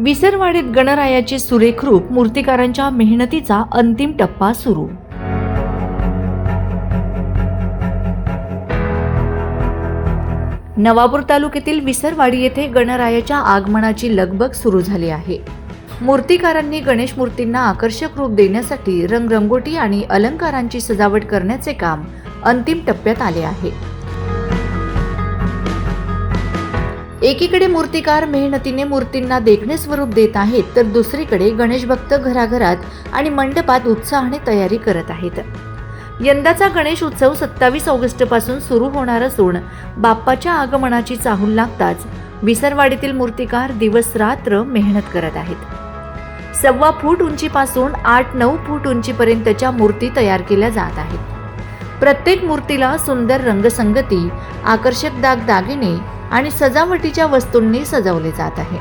विसरवाडीत गणरायाचे सुरेख रूप मूर्तिकारांच्या मेहनतीचा अंतिम टप्पा सुरू. नवापूर तालुक्यातील विसरवाडी येथे गणरायाच्या आगमनाची लगबग सुरू झाली आहे. मूर्तिकारांनी गणेश मूर्तींना आकर्षक रूप देण्यासाठी रंगरंगोटी आणि अलंकारांची सजावट करण्याचे काम अंतिम टप्प्यात आले आहे. एकीकडे मूर्तिकार मेहनतीने मूर्तींना देखणे स्वरूप देत आहेत तर दुसरीकडे गणेश भक्त घराघरात आणि मंडपात उत्साहाने तयारी करत आहेत. यंदाचा गणेश उत्सव सत्तावीस ऑगस्टपासून सुरू होणार असून बाप्पाच्या आगमनाची चाहूल लागताच विसरवाडीतील मूर्तिकार दिवस रात्र मेहनत करत आहेत. सव्वा फूट उंचीपासून आठ नऊ फूट उंचीपर्यंतच्या मूर्ती तयार केल्या जात आहेत. प्रत्येक मूर्तीला सुंदर रंगसंगती आकर्षक दागदागिने आणि सजावटीच्या वस्तूंनी सजवले जात आहे.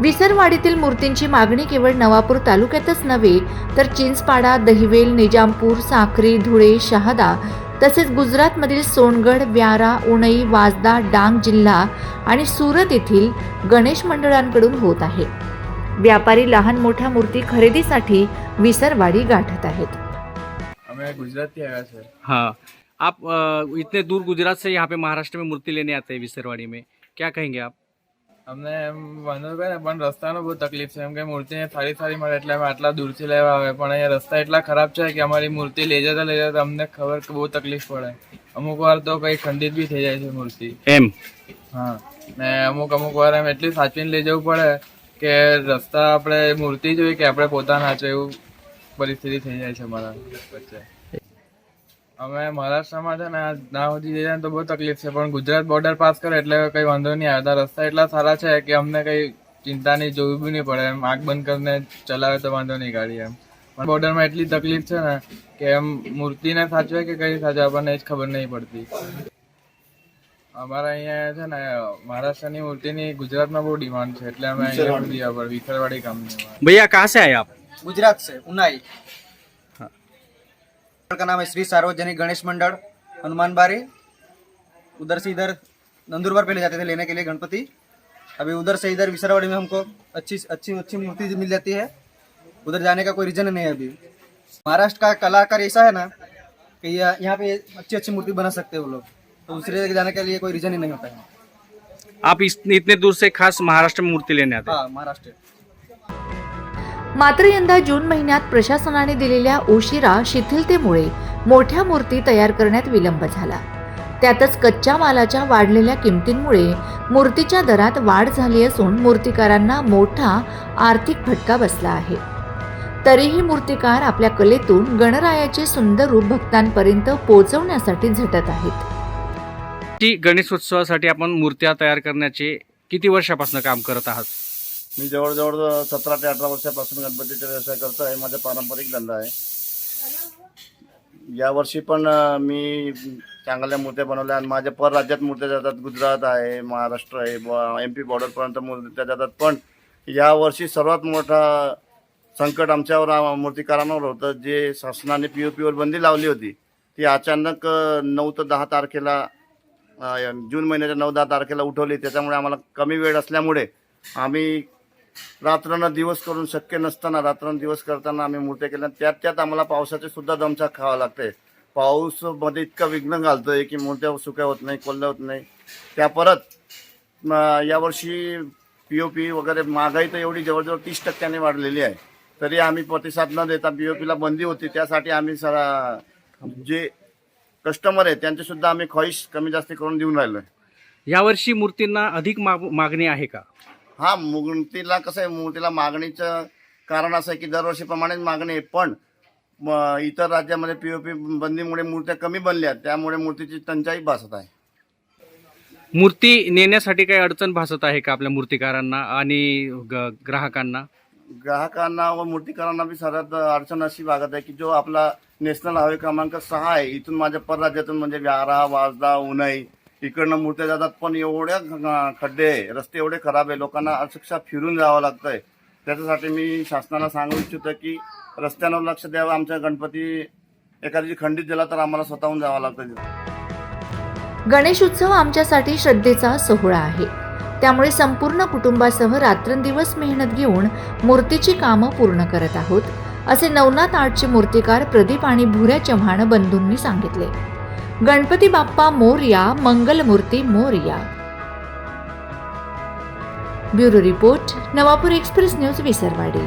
विसरवाडीतील मूर्तींची मागणी केवळ नवापूर तालुक्यातच नव्हे तर चिंचपाडा दहिवेल निजामपूर साक्री धुळे शहादा तसेच गुजरातमधील सोनगड व्यारा उणई वाजदा डांग जिल्हा आणि सुरत येथील गणेश मंडळांकडून होत आहे. व्यापारी लहान मोठ्या मूर्ती खरेदीसाठी विसरवाडी गाठत आहेत. हमें गुजरात से आया सर हाँ आप अ, इतने दूर गुजरात से यहाँ पे महाराष्ट्र में मूर्ति लेने आते हैं विसरवाड़ी में क्या कहेंगे आप અમને એમ વાંધો કરે ને પણ રસ્તાનો બહુ તકલીફ છે એમ કે મૂર્તિ અહીંયા સારી સારી મળે એટલે અમે આટલા દૂરથી લેવા આવે પણ અહીંયા રસ્તા એટલા ખરાબ છે કે અમારી મૂર્તિ લઈ જતા લઈ જતા અમને ખબર કે બહુ તકલીફ પડે અમુક વાર તો કઈ ખંડિત બી થઈ જાય છે મૂર્તિ એમ હા ને અમુક અમુક વાર એમ એટલી સાચવીને લઈ જવું પડે કે રસ્તા આપણે મૂર્તિ જોઈ કે આપણે પોતાના હાચે એવું પરિસ્થિતિ થઈ જાય છે અમારા વચ્ચે અમે મહારાષ્ટ્રમાં છે ને ના સુધી જઈએ તો બહુ તકલીફ છે પણ ગુજરાત બોર્ડર પાસ કરે એટલે કંઈ વાંધો નહીં. આવતા રસ્તા એટલા સારા છે કે અમને કંઈ ચિંતા નહીં જોવી બી નહીં પડે. એમ આંખ બંધ કરીને ચલાવે તો વાંધો નહીં ગાડી એમ. પણ બોર્ડરમાં એટલી તકલીફ છે ને કે એમ મૂર્તિને સાચવે કે કઈ સાચવે આપણને જ ખબર નહીં પડતી. અમારા અહીંયા છે ને મહારાષ્ટ્રની મૂર્તિની ગુજરાતમાં બહુ ડિમાન્ડ છે એટલે અમે અહીંયા પર વિખરવાડી ભૈયા કાં સે ગુજરાત સે ઉનાઈ. का नाम है श्री सार्वजनिक गणेश मंडल हनुमान बारी. उधर से इधर नंदुरबार पहले जाते थे लेने के लिए गणपति. अभी उधर से इधर विसरवाड़ी में हमको अच्छी अच्छी अच्छी मूर्ति मिल जाती है. उधर जाने का कोई रीजन नहीं है अभी. महाराष्ट्र का कलाकार ऐसा है ना कि यहाँ यहाँ पे अच्छी अच्छी मूर्ति बना सकते हैं वो लोग. तो दूसरे जगह जाने के लिए कोई रीजन ही नहीं होता है. आप इतने दूर से खास महाराष्ट्र में मूर्ति लेने आते हैं? हाँ महाराष्ट्र. मात्र यंदा जून महिन्यात प्रशासनाने दिलेल्या उशिरा शिथिलतेमुळे मोठ्या मूर्ती तयार करण्यात विलंब झाला. त्यातच कच्च्या मालाच्या वाढलेल्या किमतींमुळे मूर्तीच्या दरात वाढ झाली असून मूर्तिकारांना मोठा आर्थिक फटका बसला आहे. तरीही मूर्तिकार आपल्या कलेतून गणरायाचे सुंदर रूप भक्तांपर्यंत पोहोचवण्यासाठी झटत आहेत. गणेशोत्सवासाठी आपण मूर्त्या तयार करण्याचे किती वर्षापासून काम करत आहात? मी जवळजवळ सतरा ते अठरा वर्षापासून गणपतीचा व्यवसाय करतो आहे. माझा पारंपरिक धंदा आहे. यावर्षी पण मी चांगल्या मूर्त्या बनवल्या आणि माझ्या पर राज्यात मूर्त्या जातात. गुजरात आहे महाराष्ट्र आहे एम पी बॉर्डरपर्यंत मूर्त्या जातात. पण यावर्षी सर्वात मोठा संकट आमच्यावर मूर्तिकारांवर होतं. जे शासनाने पी ओ पीवर बंदी लावली होती ती अचानक नऊ ते दहा तारखेला जून महिन्याच्या नऊ दहा तारखेला उठवली. त्याच्यामुळे आम्हाला कमी वेळ असल्यामुळे आम्ही रात्रन दिवस करून शक्य नसताना रात्रन दिवस करताना आम्ही मूर्त्या केल्या. त्यात त्यात आम्हाला पावसाचे सुद्धा दमछाक खावा लागते. पाऊसमध्ये इतका विघ्न घालतोय की मूर्त्या सुक्या होत नाही कोल्ह्या होत नाही. त्या परत यावर्षी पी ओ पी वगैरे महागाई तर एवढी जवळजवळ तीस टक्क्याने वाढलेली आहे. तरी आम्ही प्रतिसाद न देता पी ओ पीला बंदी होती. त्यासाठी आम्ही सरा जे कस्टमर आहे त्यांचे सुद्धा आम्ही ख्वाहिश कमी जास्त करून देऊन राहिलोय. यावर्षी मूर्तींना अधिक मागणी आहे का? हा मूर्तीला कसं आहे मूर्तीला मागणीचं कारण असं आहे की दरवर्षीप्रमाणेच मागणी आहे पण इतर राज्यामध्ये पीओपी बंदीमुळे मूर्त्या कमी बनल्या त्यामुळे मूर्तीची टंचाई भासत आहे. मूर्ती नेण्यासाठी काही अडचण भासत आहे का आपल्या मूर्तिकारांना आणि ग्राहकांना? ग्राहकांना व मूर्तिकारांना बी सर्वात अडचण अशी भागत आहे की जो आपला नॅशनल हायवे क्रमांक सहा आहे इथून माझ्या परराज्यातून म्हणजे व्यारा वाजदा उन्हाई इकडनं मूर्त्या जातात पण एवढ्या खड्डे आहे रस्ते एवढे खराब आहे लोकांना अक्षरशः फिरून जावं लागतंय. त्याच्यासाठी मी शासनाला सांगू इच्छितो की रस्त्यांवर लक्ष द्यावं आमच्या गणपती एखादी खंडित झाला तर आम्हाला स्वतःहून जावं लागतं गणेश उत्सव आमच्यासाठी श्रद्धेचा सोहळा आहे. त्यामुळे संपूर्ण कुटुंबासह रात्रंदिवस मेहनत घेऊन मूर्तीची कामं पूर्ण करत आहोत असे नवनाथ आर्टचे मूर्तिकार प्रदीप आणि भुऱ्या चव्हाण बंधूंनी सांगितले. Ganpati Bappa Morya Mangalmurti Morya. Bureau report Navapur express news Visarwadi.